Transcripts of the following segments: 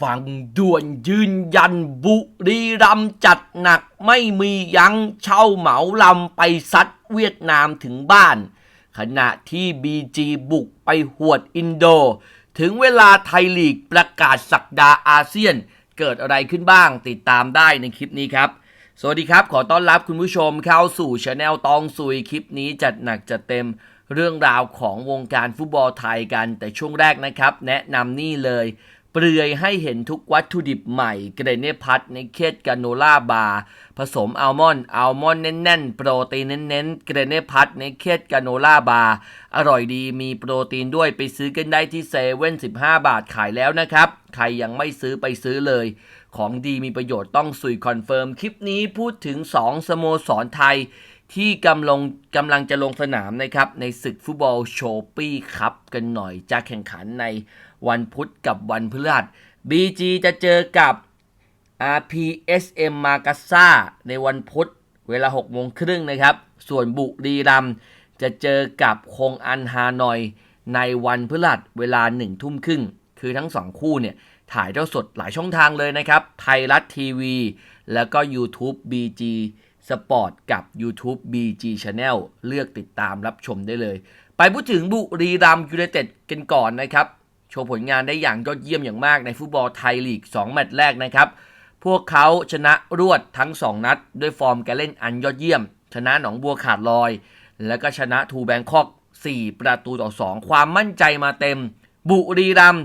ฟังด่วนยืนยันบุรีรัมจัดหนักไม่มียั้งเช่าเหมาลำไปซัดเวียดนามถึงบ้าน ขณะที่บีจีบุกไปหวดอินโด ถึงเวลาไทยลีกประกาศสักดาอาเซียน เกิดอะไรขึ้นบ้างติดตามได้ในคลิปนี้ครับ สวัสดีครับ ขอต้อนรับคุณผู้ชมเข้าสู่ช anel ตองซุยคลิปนี้จัดหนักจัดเต็มเรื่องราวของวงการฟุตบอลไทยกัน แต่ช่วงแรกนะครับ แนะนำนี่เลย เปลือยให้เห็นทุกวัตถุดิบใหม่ เกรเนพัทในเคสกาโนล่าบาร์ผสมอัลมอนด์อัลมอนด์แน่นๆ โปรตีนเน้นๆ เกรเนพัทในเคสกาโนล่าบาร์อร่อยดีมีโปรตีนด้วยไปซื้อกันได้ที่เซเว่น15บาทขายแล้วนะครับ ใครยังไม่ซื้อไปซื้อเลย ของดีมีประโยชน์ต้องสุยคอนเฟิร์ม คลิปนี้พูดถึง 2 สโมสรไทย ที่กำลังกำลังจะลงสนามนะครับในศึกฟุตบอลโชปี้คัพกันหน่อยจะแข่งขันในวันพุธกับวันพฤหัส BG จะเจอกับ RPSM มากาซาในวันพุธเวลา6โมงครึ่งนะครับ ส่วนบุรีรัมจะเจอกับคงอันฮานอย ในวันพฤหัสเวลา1ทุ่มครึ่ง คือทั้ง2คู่เนี่ยถ่ายเท่าสดหลายช่องทางเลยนะครับ ไทยรัฐทีวี แล้วก็ YouTube BG Sport กับ YouTube BG Channel เลือกติดตามรับชมได้เลย ไปพูดถึงบุรีรัมยูไนเต็ดกันก่อนนะครับ โชว์ผลงานได้อย่างยอดเยี่ยมอย่างมากในฟุตบอลไทยลีก 2 แมตช์แรกนะครับ พวกเขาชนะรวดทั้ง 2 นัด ด้วยฟอร์มการเล่นอันยอดเยี่ยม ชนะหนองบัวขาดลอย แล้วก็ชนะทูแบงคอก 4 ประตูต่อ 2 ความมั่นใจมาเต็ม บุรีรัมย์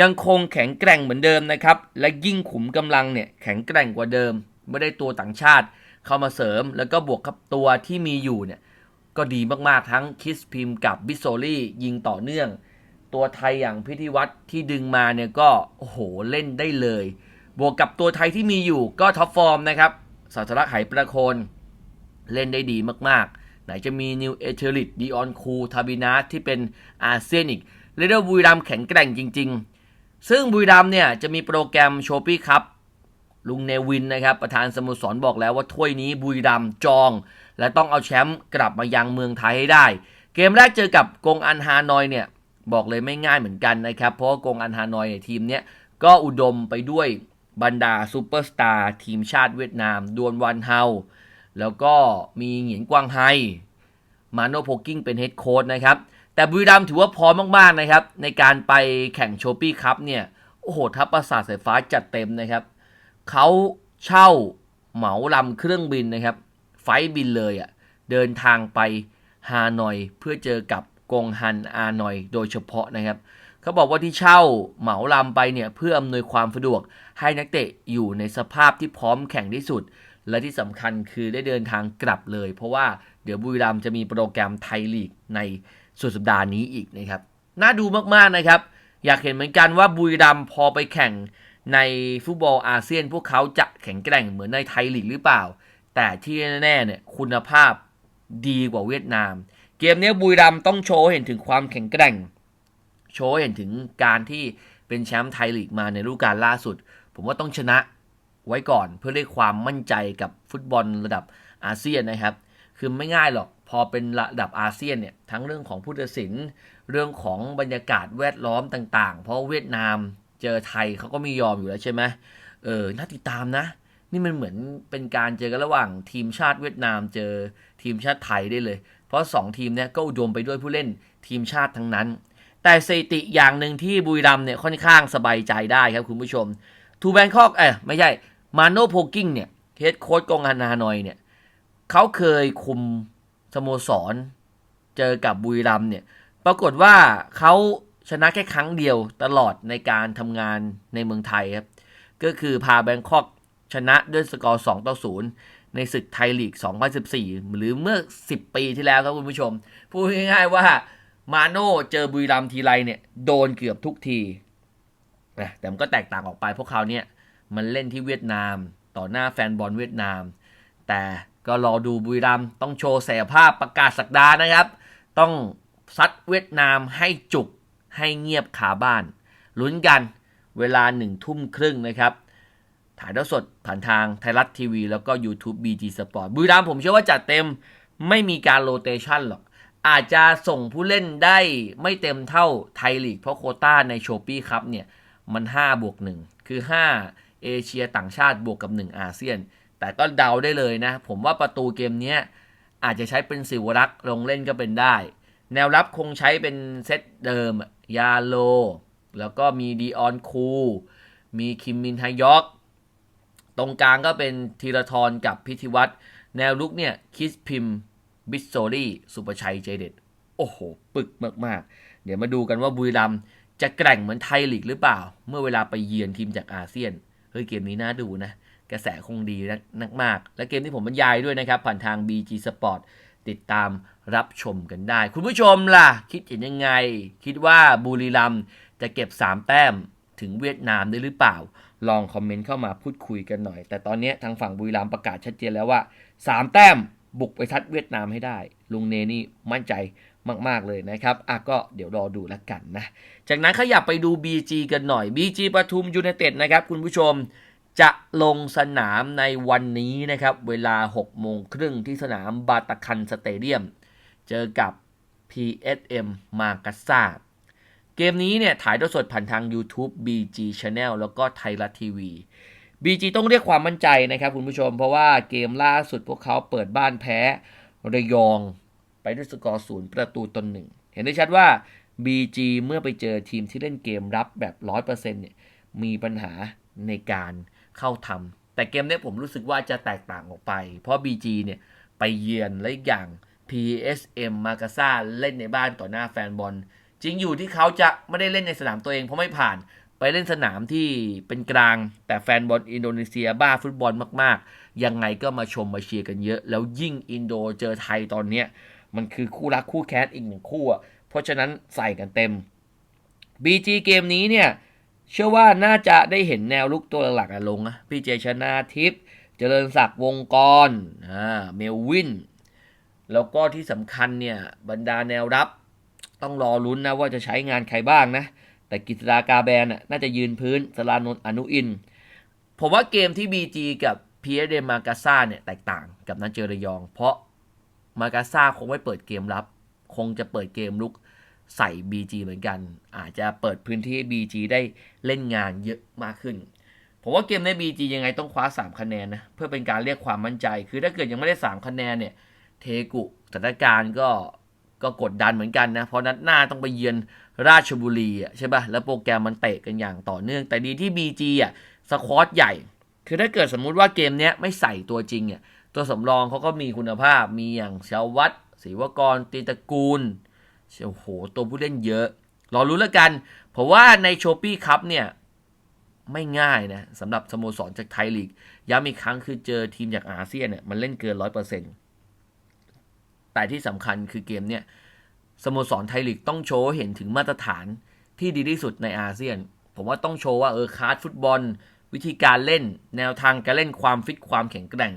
ยังคงแข็งแกร่งเหมือนเดิมนะครับ และยิ่งขุมกำลังเนี่ยแข็งแกร่งกว่าเดิม ไม่ได้ตัวต่างชาติ เข้ามาเสริม แล้วก็บวกกับตัวที่มีอยู่เนี่ยก็ดีมากๆทั้งคิสพิมกับบิโซลี่ยิงต่อเนื่อง ตัวไทยอย่างพิธีวัตรที่ดึงมาเนี่ยก็โอ้โหเล่นได้เลย บวกกับตัวไทยที่มีอยู่ก็ท็อปฟอร์มนะครับสาสลักไหประโคนเล่นได้ดีมากๆ ไหนจะมีนิวเอเทอริตดิออนคูทาบินาที่เป็นอาเซียนอีกเรียกว่าบุรีรัมแข็งแกร่งจริง ๆ ซึ่งบุรีรัมเนี่ยจะมีโปรแกรมโชปี้คัพ ลุงเนวินนะครับ ประธานสโมสรบอกแล้วว่าถ้วยนี้บุรีรัมจอง และต้องเอาแชมป์กลับมายังเมืองไทยให้ได้ เกมแรกเจอกับกงอันฮานอยเนี่ยบอกเลยไม่ง่ายเหมือนกันนะครับ เพราะกงอันฮานอยเนี่ยทีมเนี้ยก็อุดมไปด้วยบรรดาซูเปอร์สตาร์ทีมชาติเวียดนาม ดวนวันเฮา แล้วก็มีเหงียนกวางไฮ มาโนโพกิ้งเป็นเฮดโค้ชนะครับ แต่บุรีรัมถือว่าพร้อมมาก ๆ นะครับ ในการไปแข่งโชปี้คัพเนี่ย โอ้โห ทัพประสาทสายฟ้าจัดเต็มนะครับ เขาเช่าเหมาลำเครื่องบินนะครับ ไฟบินเลยอะ่ะเดินทางไปฮานอยเพื่อเจอกับกงฮันอานอยโดยเฉพาะนะครับเขาบอกว่าที่เช่าเหมาลำไปเนี่ยเพื่ออำนวยความสะดวกให้นักเตะอยู่ในสภาพที่พร้อมแข่งที่สุด และที่สำคัญคือได้เดินทางกลับเลย เพราะว่าเดี๋ยวบุรีรัมจะมีโปรแกรมไทยลีกในสุดสัปดาห์นี้อีกนะครับ น่าดูมากๆนะครับ อยากเห็นเหมือนกันว่าบุรีรัมพอไปแข่ง ในฟุตบอลอาเซียนพวกเขาจะแข็งแกร่งเหมือนในไทยลีกหรือเปล่า แต่ที่แน่ๆเนี่ยคุณภาพดีกว่าเวียดนาม เกมนี้บุรีรัมต้องโชว์เห็นถึงความแข็งแกร่ง โชว์เห็นถึงการที่เป็นแชมป์ไทยลีกมาในฤดูกาลล่าสุด ผมว่าต้องชนะไว้ก่อนเพื่อเรียกความมั่นใจกับฟุตบอลระดับอาเซียนนะครับ คือไม่ง่ายหรอกพอเป็นระดับอาเซียนเนี่ยทั้งเรื่องของผู้ตัดสินเรื่องของบรรยากาศแวดล้อมต่าง ๆ เพราะเวียดนาม เจอไทยเขาก็ไม่ยอมอยู่แล้วใช่ไหมเออน่าติดตามนะ นี่มันเหมือนเป็นการเจอกันระหว่างทีมชาติเวียดนามเจอทีมชาติไทยได้เลย เพราะ 2 ทีมเนี่ยก็อุดมไปด้วยผู้เล่นทีมชาติทั้งนั้น แต่สถิติอย่างหนึ่งที่บุรีรัมเนี่ยค่อนข้างสบายใจได้ครับคุณผู้ชมทูแบงคอกเอ้ไม่ใช่มาโนโพกิ้งเนี่ยเฮดโค้ชกองฮันฮานอยเนี่ยเขาเคยคุมสโมสร เจอกับบุรีรัมเนี่ยปรากฏว่าเขา ชนะแค่ครั้งเดียวตลอดในการทำงานในเมืองไทยครับ ก็คือพาแบงคอกชนะด้วยสกอร์ 2 ต่อ 0 ในศึกไทยลีก 2014 หรือเมื่อ 10 ปีที่แล้วครับคุณผู้ชม พูดง่ายๆว่ามาโน่เจอบุรีรัมทีไรเนี่ย โดนเกือบทุกทีนะแต่มันก็แตกต่างออกไปพวกเขาเนี่ย มันเล่นที่เวียดนาม ต่อหน้าแฟนบอลเวียดนาม แต่ก็รอดูบุรีรัมต้องโชว์ศักยภาพประกาศสักดานะครับ ต้องซัดเวียดนามให้จุก ให้เงียบขาบ้านลุ้นกันเวลาหนึ่งทุ่มครึ่งนะครับ ถ่ายทอดสดผ่านทางไทยรัฐทีวี แล้วก็ YouTube BG Sport บุรีรัมผมเชื่อว่าจัดเต็มไม่มีการโรเตชันหรอก อาจจะส่งผู้เล่นได้ไม่เต็มเท่าไทยลีก เพราะโคต้าในโชปี้ครับเนี่ย มัน 5 บวก 1 คือคือ5เอเชียต่างชาติบวกกับ 1 อาเซียน แต่ก็เดาได้เลยนะ ผมว่าประตูเกมนี้อาจจะใช้เป็นสิวรักษ์ลงเล่นก็เป็นได้ แนวรับคงใช้เป็นเซตเดิมยาโล แล้วก็มีดีออนคู มีคิมมินไฮยอก ตรงกลางก็เป็นธีรทรกับพิธิวัตรแนวลุกเนี่ย คิสพิมบิสโซลี่สุประชัยเจเด็ด โอ้โห ปึกมาก ๆ เดี๋ยวมาดูกันว่าบุรีรัมจะแกร่งเหมือนไทยลีกหรือเปล่า เมื่อเวลาไปเยือนทีมจากอาเซียน เฮ้ย เกมนี้น่าดูนะ กระแสคงดีนักมาก และเกมที่ผมบรรยายด้วยนะครับ ผ่านทาง BG Sport ติดตามรับชมกันได้ คุณผู้ชมล่ะ คิดเห็นยังไง คิดว่าบุรีรัมจะเก็บ 3 แต้มถึงเวียดนามได้หรือเปล่า ลองคอมเมนต์เข้ามาพูดคุยกันหน่อย แต่ตอนนี้ทางฝั่งบุรีรัมประกาศชัดเจนแล้วว่า 3 แต้มบุกไปทัดเวียดนามให้ได้ ลุงเนนี่มั่นใจมาก ๆ เลยนะครับ อะก็เดี๋ยวรอดูแล้วกันนะ จากนั้นขยับไปดู BG กันหน่อย BG ปทุมยูไนเต็ดนะครับคุณผู้ชม จะลงสนามในวันนี้นะครับเวลา 6 โมงครึ่งที่สนามบาตาคันสเตเดียม เจอกับ PSM มากาซาเกมนี้เนี่ยถ่ายทอดสดผ่านทาง YouTube BG Channel แล้วก็ไทยรัฐทีวี BG ต้องเรียกความมั่นใจนะครับคุณผู้ชม เพราะว่าเกมล่าสุดพวกเขาเปิดบ้านแพ้ระยองไปด้วยสกอร์ศูนย์ประตูตนหนึ่ง เห็นได้ชัดว่า BG เมื่อไปเจอทีมที่เล่นเกมรับแบบ 100%เนี่ยมีปัญหาในการ เข้าทำแต่เกมนี้ผมรู้สึกว่าจะแตกต่างออกไป เพราะ BG เนี่ยไปเยือนและอีกอย่าง PSM มากาซาเล่นในบ้านต่อหน้าแฟนบอล จริงอยู่ที่เขาจะไม่ได้เล่นในสนามตัวเองเพราะไม่ผ่าน ไปเล่นสนามที่เป็นกลาง แต่แฟนบอลอินโดนีเซียบ้าฟุตบอลมากๆ ยังไงก็มาชมมาเชียร์กันเยอะ แล้วยิ่งอินโดเจอไทยตอนเนี้ยมันคือคู่รักคู่แค้นอีกหนึ่งคู่ เพราะฉะนั้นใส่กันเต็ม BG เกมนี้เนี่ย เชื่อว่าน่าจะได้เห็นแนวลุกตัวหลักๆลงนะพี่เจชนาทิพย์เจริญศักดิ์วงกรอ่าเมลวิน แล้วก็ที่สำคัญเนี่ยบรรดาแนวรับ ต้องรอลุ้นนะว่าจะใช้งานใครบ้างนะ แต่กิษดากาแบนน่าจะยืนพื้นสลานนอนุอิน ผมว่าเกมที่ BG กับ p ีเอเดมากาซาเนี่ยแตกต่างกับนัดเจอระยอง เพราะมากาซาคงไม่เปิดเกมรับ คงจะเปิดเกมลุก ใส่ BG เหมือนกัน อาจจะเปิดพื้นที่ให้ BG ได้เล่นงานเยอะมากขึ้น ผมว่าเกมใน BG ยังไงต้องคว้า 3 คะแนนนะเพื่อเป็นการเรียกความมั่นใจ คือถ้าเกิดยังไม่ได้ 3 คะแนนเนี่ยเทกุสถานการณ์ก็ก็กดดันเหมือนกันนะ เพราะนัดหน้าต้องไปเยือนราชบุรีอะใช่ปะ่ะ แล้วโปรแกรมมันเตะกันอย่างต่อเนื่อง แต่ดีที่ BG อะสควอตใหญ่ คือถ้าเกิดสมมุติว่าเกมเนี้ยไม่ใส่ตัวจริงอะตัวสำรองเขาก็มีคุณภาพมีอย่างเชาววัดศรีวกรตีตระกูล โอ้โห ตัวผู้เล่นเยอะ รอรู้แล้วกัน เพราะว่าในโชปี้คัพเนี่ยไม่ง่ายนะสำหรับสโมสรจากไทยลีก ย้ำอีกครั้งคือเจอทีมจากอาเซียนเนี่ยมันเล่นเกินร้อยเปอร์เซ็นต์แต่ที่สำคัญคือเกมเนี่ยสโมสรไทยลีกต้องโชว์เห็นถึงมาตรฐานที่ดีที่สุดในอาเซียน ผมว่าต้องโชว์ว่าเออคาร์ดฟุตบอล วิธีการเล่น แนวทางการเล่นความฟิตความแข็งแกร่ง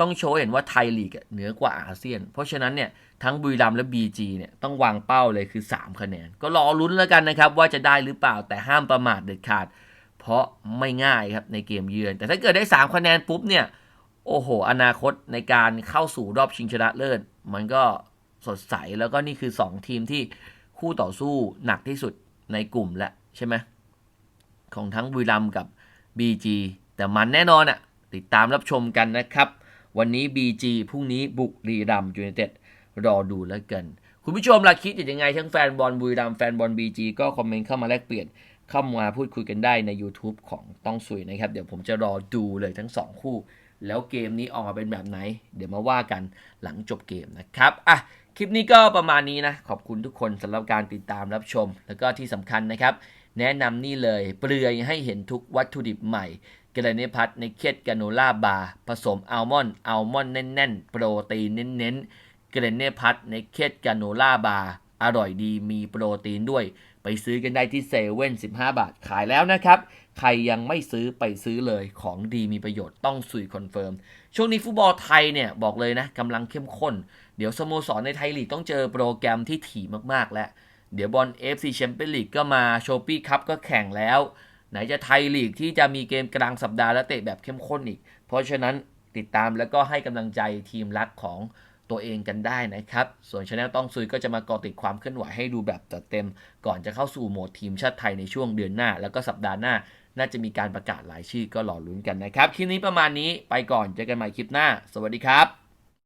ต้องโชว์เห็นว่าไทยลีกเหนือกว่าอาเซียน เพราะฉะนั้นเนี่ยทั้งบุรีรัมย์และ BG เนี่ยต้องวางเป้าเลยคือ 3 คะแนน ก็รอลุ้นแล้วกันนะครับ ว่าจะได้หรือเปล่าแต่ห้ามประมาทเด็ดขาด เพราะไม่ง่ายครับในเกมเยือน แต่ถ้าเกิดได้ 3 คะแนนปุ๊บเนี่ยโอ้โห อนาคตในการเข้าสู่รอบชิงชนะเลิศ มันก็สดใสแล้วก็นี่คือ 2 ทีมที่คู่ต่อสู้หนักที่สุดในกลุ่มและใช่ไหมของทั้งบุรีรัมย์กับ BG แต่มันแน่นอนอะติดตามรับชมกันนะครับ วันนี้ BG พรุ่งนี้บุรีรัมยูไนเต็ดรอดูแล้วกัน คุณผู้ชมล่ะคิดยังไงทั้งแฟนบอลบุรีรัมแฟนบอล BG ก็คอมเมนต์เข้ามาแลกเปลี่ยนเข้ามาพูดคุยกันได้ใน YouTube ของต้องสุยนะครับ เดี๋ยวผมจะรอดูเลยทั้ง 2 คู่ แล้วเกมนี้ออกมาเป็นแบบไหน เดี๋ยวมาว่ากันหลังจบเกมนะครับอะคลิปนี้ก็ประมาณนี้นะ ขอบคุณทุกคนสำหรับการติดตามรับชม แล้วก็ที่สำคัญนะครับ แนะนำนี่เลยเปลือยให้เห็นทุกวัตถุดิบใหม่ เกรเนพัทในเคดกาโนล่าบาร์ผสมอัลมอนด์อัลมอนด์แน่นๆ โปรตีนเน้นๆ เกรเนพัทในเคดกาโนล่าบาร์อร่อยดีมีโปรตีนด้วย ไปซื้อกันได้ที่เซเว่น15บาทขายแล้วนะครับ ใครยังไม่ซื้อไปซื้อเลยของดีมีประโยชน์ต้องสุยคอนเฟิร์ม ช่วงนี้ฟุตบอลไทยเนี่ยบอกเลยนะกำลังเข้มข้น เดี๋ยวสโมสรในไทยลีกต้องเจอโปรแกรมที่ถี่มากๆแล้ว เดี๋ยวบอล FC แชมเปี้ยนลีกก็มาโชปี้คัพก็แข่งแล้ว ไหนจะไทยลีกที่จะมีเกมกลางสัปดาห์และเตะแบบเข้มข้นอีก เพราะฉะนั้นติดตามแล้วก็ให้กำลังใจทีมรักของตัวเองกันได้นะครับ ส่วนชาแนลต้องซุยก็จะมาเกาะติดความเคลื่อนไหวให้ดูแบบจัดเต็ม ก่อนจะเข้าสู่โหมดทีมชาติไทยในช่วงเดือนหน้า แล้วก็สัปดาห์หน้า น่าจะมีการประกาศรายชื่อก็รอลุ้นกันนะครับ คลิปนี้ประมาณนี้ไปก่อนเจอกันใหม่คลิปหน้า สวัสดีครับ